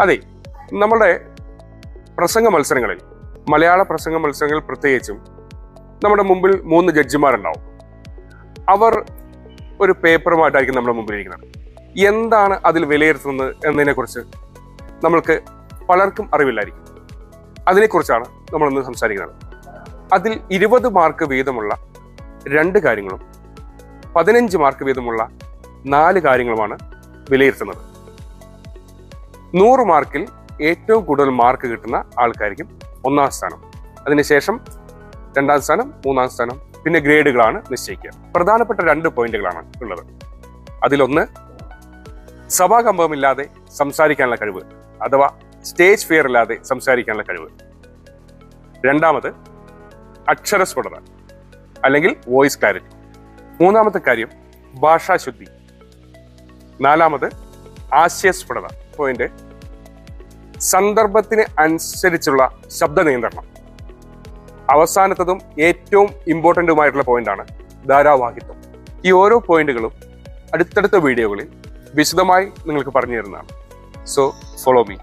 അതെ നമ്മുടെ പ്രസംഗ മത്സരങ്ങളിൽ മലയാള പ്രസംഗ മത്സരങ്ങളിൽ പ്രത്യേകിച്ചും നമ്മുടെ മുമ്പിൽ മൂന്ന് ജഡ്ജിമാരുണ്ടാവും. അവർ ഒരു പേപ്പറുമായിട്ടായിരിക്കും നമ്മുടെ മുമ്പിൽ ഇരിക്കുന്നത് എന്താണ് അതിൽ വിലയിരുത്തുന്നത് എന്നതിനെക്കുറിച്ച് നമ്മൾക്ക് പലർക്കും അറിവില്ലായിരിക്കും. അതിനെക്കുറിച്ചാണ് നമ്മളിന്ന് സംസാരിക്കുന്നത്. അതിൽ ഇരുപത് മാർക്ക് വീതമുള്ള രണ്ട് കാര്യങ്ങളും പതിനഞ്ച് മാർക്ക് വീതമുള്ള നാല് കാര്യങ്ങളുമാണ് വിലയിരുത്തുന്നത്. നൂറ് മാർക്കിൽ ഏറ്റവും കൂടുതൽ മാർക്ക് കിട്ടുന്ന ആൾക്കായിരിക്കും ഒന്നാം സ്ഥാനം. അതിനുശേഷം രണ്ടാം സ്ഥാനം മൂന്നാം സ്ഥാനം പിന്നെ ഗ്രേഡുകളാണ് നിശ്ചയിക്കുക. പ്രധാനപ്പെട്ട രണ്ട് പോയിന്റുകളാണ് ഉള്ളത്. അതിലൊന്ന് സഭാകമ്പമില്ലാതെ സംസാരിക്കാനുള്ള കഴിവ് അഥവാ സ്റ്റേജ് ഫിയർ ഇല്ലാതെ സംസാരിക്കാനുള്ള കഴിവ്. രണ്ടാമത് അക്ഷരസ്ഫുടത അല്ലെങ്കിൽ വോയിസ് ക്ലാരിറ്റി. മൂന്നാമത്തെ കാര്യം ഭാഷാശുദ്ധി. നാലാമത് ആശയസ്ഫുടത. പോയിന്റ് സന്ദർഭത്തിന് അനുസരിച്ചുള്ള ശബ്ദ നിയന്ത്രണം. അവസാനത്തതും ഏറ്റവും ഇമ്പോർട്ടന്റുമായിട്ടുള്ള പോയിന്റാണ് ധാരാവാഹിത്വം. ഈ ഓരോ പോയിന്റുകളും അടുത്തടുത്ത വീഡിയോകളിൽ വിശദമായി നിങ്ങൾക്ക് പറഞ്ഞു തരുന്നതാണ്. So follow me